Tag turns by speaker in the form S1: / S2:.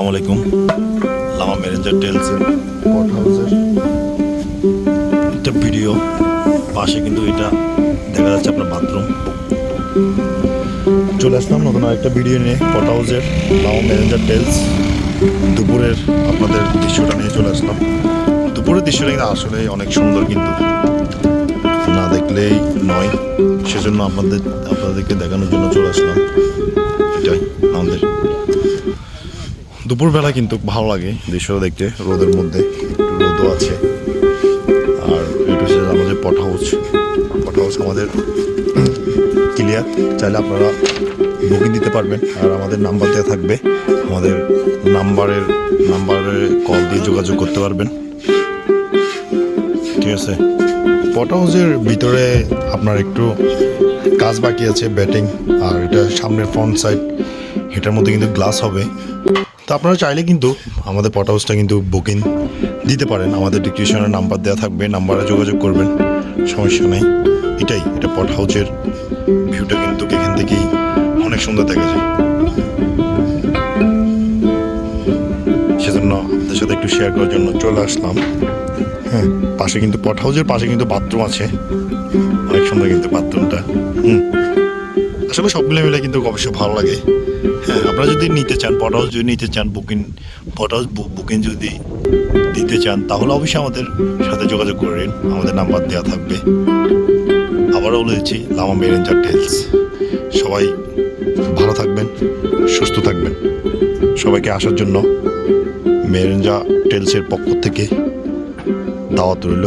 S1: আসসালামু আলাইকুম লামা ম্যানেজার টেলসের পট হাউসের একটা ভিডিও পাশে কিন্তু এটা দেখা যাচ্ছে আপনার বাথরুম চলে আসলাম নতুন আরেকটা ভিডিও নিয়ে পট হাউসের লামা ম্যানেজার টেলস দুপুরের আপনাদের দৃশ্যটা নিয়ে চলে আসলাম। দুপুরের দৃশ্যটা কিন্তু আসলে অনেক সুন্দর কিন্তু। না দেখলেই নয়। সেজন্য আপনাদের আপনাদেরকে দেখানোর জন্য চলে আসলাম। এটাই আমাদের। দুপুরবেলা কিন্তু ভালো লাগে দৃশ্যটা দেখতে, রোদের মধ্যে একটু রোদও আছে। আর এটা হচ্ছে আমাদের পট হাউস পট হাউস আমাদের ক্লিয়ার চাইলে আপনারা বুকিং দিতে পারবেন। আর আমাদের নাম্বার দেওয়া থাকবে। আমাদের নাম্বারের নাম্বারে কল দিয়ে যোগাযোগ করতে পারবেন। ঠিক আছে? পট হাউসের ভিতরে আপনার একটু কাজ বাকি আছে ব্যাটিং আর এটা সামনের ফ্রন্ট সাইড এটার মধ্যে কিন্তু গ্লাস হবে। তো আপনারা চাইলে কিন্তু আমাদের পট হাউসটা কিন্তু বুকিং দিতে পারেন। আমাদের ডিসক্রিপশনের নাম্বার দেওয়া থাকবে নাম্বারে যোগাযোগ করবেন, সমস্যা নেই। এটাই, এটা পট হাউসের ভিউটা কিন্তু এখান থেকেই অনেক সুন্দর দেখা যায়। সেজন্য আপনাদের সাথে একটু শেয়ার করার জন্য চলে আসলাম। হ্যাঁ পাশে কিন্তু পট হাউসের পাশে কিন্তু বাথরুম আছে। অনেক সুন্দর কিন্তু বাথরুমটা হুম। আসলে সব মিলে মিলে কিন্তু অবশ্যই ভালো লাগে। হ্যাঁ আপনারা যদি নিতে চান পট হাউস যদি নিতে চান, বুকিং পট হাউস বুকিং যদি দিতে চান, তাহলে অবশ্যই আমাদের সাথে যোগাযোগ করেন। আমাদের নাম্বার দেওয়া থাকবে। আবারও বলেছি লামা মেরেঞ্জার টেলস। সবাই ভালো থাকবেন, সুস্থ থাকবেন। সবাইকে আসার জন্য মেরেঞ্জা টেলসের পক্ষ থেকে দাওয়াত রইল।